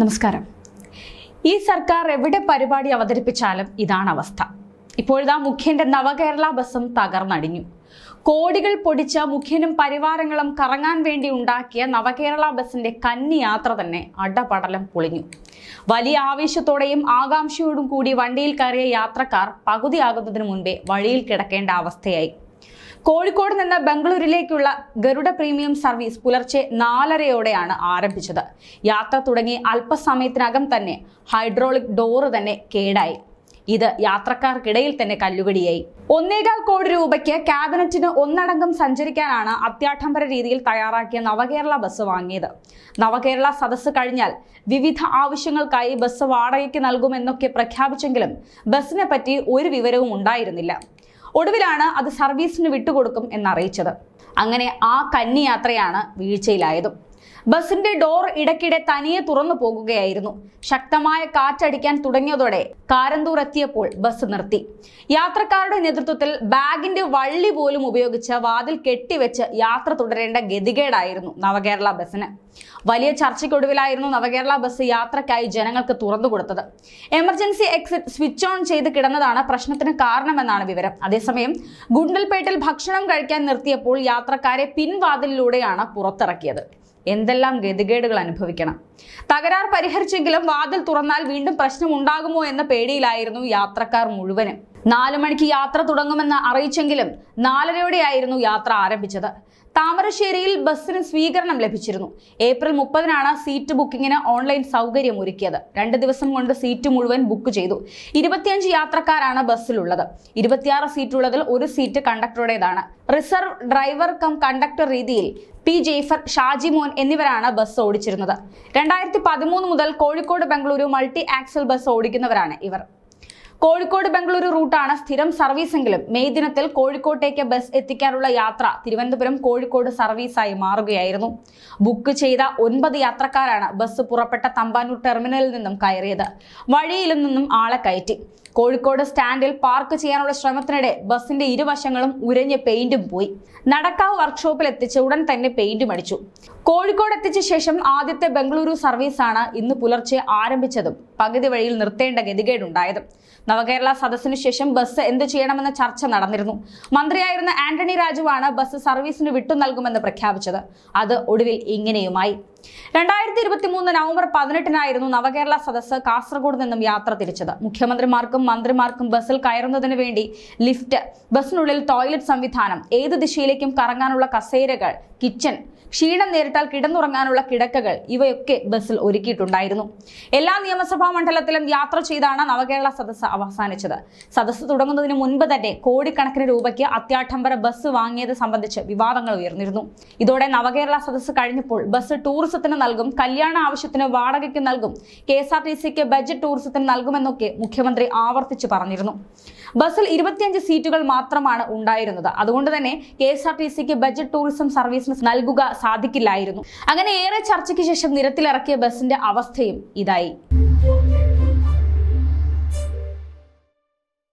നമസ്കാരം. ഈ സർക്കാർ എവിടെ പരിപാടി അവതരിപ്പിച്ചാലും ഇതാണ് അവസ്ഥ. ഇപ്പോഴിതാ മുഖ്യന്റെ നവകേരള ബസ്സും തകർന്നടിഞ്ഞു. കോടികൾ പൊടിച്ച മുഖ്യനും പരിവാരങ്ങളും കറങ്ങാൻ വേണ്ടി ഉണ്ടാക്കിയ നവകേരള ബസ്സിന്റെ കന്നി യാത്ര തന്നെ അടപടലം പൊളിഞ്ഞു. വലിയ ആവേശത്തോടെയും ആകാംക്ഷയോടും കൂടി വണ്ടിയിൽ കയറിയ യാത്രക്കാർ പകുതിയാകുന്നതിന് മുൻപേ വഴിയിൽ കിടക്കേണ്ട അവസ്ഥയായി. കോഴിക്കോട് നിന്ന് ബംഗളൂരിലേക്കുള്ള ഗരുഡ പ്രീമിയം സർവീസ് പുലർച്ചെ നാലരയോടെയാണ് ആരംഭിച്ചത്. യാത്ര തുടങ്ങി അല്പസമയത്തിനകം തന്നെ ഹൈഡ്രോളിക് ഡോറ് തന്നെ കേടായി. ഇത് യാത്രക്കാർക്കിടയിൽ തന്നെ കല്ലുകടിയായി. ഒന്നേകാൽ കോടി രൂപയ്ക്ക് ക്യാബിനറ്റിന് ഒന്നടങ്കം സഞ്ചരിക്കാനാണ് അത്യാഡംബര രീതിയിൽ തയ്യാറാക്കിയ നവകേരള ബസ് വാങ്ങിയത്. നവകേരള സദസ്സ് കഴിഞ്ഞാൽ വിവിധ ആവശ്യങ്ങൾക്കായി ബസ് വാടകയ്ക്ക് നൽകുമെന്നൊക്കെ പ്രഖ്യാപിച്ചെങ്കിലും ബസ്സിനെ പറ്റി ഒരു വിവരവും ഉണ്ടായിരുന്നില്ല. ഒടുവിലാണ് അത് സർവീസിന് വിട്ടുകൊടുക്കും എന്നറിയിച്ചത്. അങ്ങനെ ആ കന്നിയാത്രയാണ് വീഴ്ചയിലായതും. ബസിന്റെ ഡോർ ഇടയ്ക്കിടെ തനിയെ തുറന്നു പോകുകയായിരുന്നു. ശക്തമായ കാറ്റടിക്കാൻ തുടങ്ങിയതോടെ കാരന്തൂർ എത്തിയപ്പോൾ ബസ് നിർത്തി. യാത്രക്കാരുടെ നേതൃത്വത്തിൽ ബാഗിന്റെ വള്ളി പോലും ഉപയോഗിച്ച് വാതിൽ കെട്ടിവെച്ച് യാത്ര തുടരേണ്ട ഗതികേടായിരുന്നു നവകേരള ബസ്സിന്. വലിയ ചർച്ചയ്ക്കൊടുവിലായിരുന്നു നവകേരള ബസ് യാത്രയ്ക്കായി ജനങ്ങൾക്ക് തുറന്നു കൊടുത്തത്. എമർജൻസി എക്സിറ്റ് സ്വിച്ച് ഓൺ ചെയ്ത് കിടന്നതാണ് പ്രശ്നത്തിന് കാരണമെന്നാണ് വിവരം. അതേസമയം ഗുണ്ടൽപേട്ടിൽ ഭക്ഷണം കഴിക്കാൻ നിർത്തിയപ്പോൾ യാത്രക്കാരെ പിൻവാതിലിലൂടെയാണ് പുറത്തിറക്കിയത്. എന്തെല്ലാം ഗതികേടുകൾ അനുഭവിക്കണം? തകരാർ പരിഹരിച്ചെങ്കിലും വാതിൽ തുറന്നാൽ വീണ്ടും പ്രശ്നം ഉണ്ടാകുമോ എന്ന പേടിയിലായിരുന്നു യാത്രക്കാർ മുഴുവനും. നാലു മണിക്ക് യാത്ര തുടങ്ങുമെന്ന് അറിയിച്ചെങ്കിലും നാലരയോടെയായിരുന്നു യാത്ര ആരംഭിച്ചത്. താമരശ്ശേരിയിൽ ബസ്സിന് സ്വീകരണം ലഭിച്ചിരുന്നു. ഏപ്രിൽ മുപ്പതിനാണ് സീറ്റ് ബുക്കിങ്ങിന് ഓൺലൈൻ സൗകര്യം ഒരുക്കിയത്. രണ്ട് ദിവസം കൊണ്ട് സീറ്റ് മുഴുവൻ ബുക്ക് ചെയ്തു. ഇരുപത്തിയഞ്ച് യാത്രക്കാരാണ് ബസ്സിലുള്ളത്. ഇരുപത്തിയാറ് സീറ്റുള്ളതിൽ ഒരു സീറ്റ് കണ്ടക്ടറുടേതാണ്. റിസർവ് ഡ്രൈവർ കം കണ്ടക്ടർ രീതിയിൽ പി ജെയ്ഫർ ഷാജി മോൻ എന്നിവരാണ് ബസ് ഓടിച്ചിരുന്നത്. രണ്ടായിരത്തി പതിമൂന്ന് മുതൽ Kozhikode Bengaluru multi axle bus ഓടിക്കുന്നവരാണ് ഇവർ. കോഴിക്കോട് ബംഗളൂരു റൂട്ടാണ് സ്ഥിരം സർവീസെങ്കിലും മെയ് ദിനത്തിൽ കോഴിക്കോട്ടേക്ക് ബസ് എത്തിക്കാനുള്ള യാത്ര തിരുവനന്തപുരം കോഴിക്കോട് സർവീസായി മാറുകയായിരുന്നു. ബുക്ക് ചെയ്ത ഒൻപത് യാത്രക്കാരാണ് ബസ് പുറപ്പെട്ട തമ്പാനൂർ ടെർമിനലിൽ നിന്നും കയറിയത്. വഴിയിൽ നിന്നും ആളെ കയറ്റി. കോഴിക്കോട് സ്റ്റാൻഡിൽ പാർക്ക് ചെയ്യാനുള്ള ശ്രമത്തിനിടെ ബസിന്റെ ഇരുവശങ്ങളും ഉരഞ്ഞ് പെയിന്റും പോയി. നടക്കാവ് വർക്ക്ഷോപ്പിൽ എത്തിച്ച് ഉടൻ തന്നെ പെയിന്റും അടിച്ചു. കോഴിക്കോട് എത്തിച്ച ശേഷം ആദ്യത്തെ ബംഗളൂരു സർവീസാണ് ഇന്ന് പുലർച്ചെ ആരംഭിച്ചതും പകുതി വഴിയിൽ നിർത്തേണ്ട ഗതികേടുണ്ടായതും. നവകേരള സദസ്സിനു ശേഷം ബസ് എന്ത് ചെയ്യണമെന്ന ചർച്ച നടന്നിരുന്നു. മന്ത്രിയായിരുന്ന ആന്റണി രാജുവാണ് ബസ് സർവീസിന് വിട്ടു നൽകുമെന്ന് പ്രഖ്യാപിച്ചത്. അത് ഒടുവിൽ ഇങ്ങനെയുമായി. രണ്ടായിരത്തി ഇരുപത്തി മൂന്ന് നവംബർ പതിനെട്ടിനായിരുന്നു നവകേരള സദസ്സ് കാസർഗോഡ് നിന്നും യാത്ര തിരിച്ചത്. മുഖ്യമന്ത്രിമാർക്കും മന്ത്രിമാർക്കും ബസ്സിൽ കയറുന്നതിന് വേണ്ടി ലിഫ്റ്റ് ബസ്സിനുള്ളിൽ ടോയ്ലറ്റ് സംവിധാനം ഏത് ദിശയിലേക്കും കറങ്ങാനുള്ള കസേരകൾ കിച്ചൺ ക്ഷീണം നേരിട്ടാൽ കിടന്നുറങ്ങാനുള്ള കിടക്കകൾ ഇവയൊക്കെ ബസ്സിൽ ഒരുക്കിയിട്ടുണ്ടായിരുന്നു. എല്ലാ നിയമസഭാ മണ്ഡലത്തിലും യാത്ര ചെയ്താണ് നവകേരള സദസ്സ് അവസാനിച്ചത്. സദസ്സ് തുടങ്ങുന്നതിന് മുൻപ് തന്നെ കോടിക്കണക്കിന് രൂപയ്ക്ക് അത്യാഡംബര ബസ് വാങ്ങിയത് സംബന്ധിച്ച് വിവാദങ്ങൾ ഉയർന്നിരുന്നു. ഇതോടെ നവകേരള സദസ്സ് കഴിഞ്ഞപ്പോൾ ബസ് ടൂറിസത്തിന് നൽകും കല്യാണ ആവശ്യത്തിന് വാടകയ്ക്ക് നൽകും കെ എസ് ആർ ടി സിക്ക് ബജറ്റ് ടൂറിസത്തിന് നൽകുമെന്നൊക്കെ മുഖ്യമന്ത്രി ആവർത്തിച്ച് പറഞ്ഞിരുന്നു. ബസ്സിൽ ഇരുപത്തിയഞ്ച് സീറ്റുകൾ മാത്രമാണ് ഉണ്ടായിരുന്നത്. അതുകൊണ്ട് തന്നെ കെ എസ് ആർ ടി സിക്ക് ബജറ്റ് ടൂറിസം സർവീസിന് നൽകുക സാധിക്കില്ലായിരുന്നു. അങ്ങനെ ഏറെ ചർച്ചയ്ക്ക് ശേഷം നിരത്തിലിറക്കിയ ബസിന്റെ അവസ്ഥയും ഇതായി.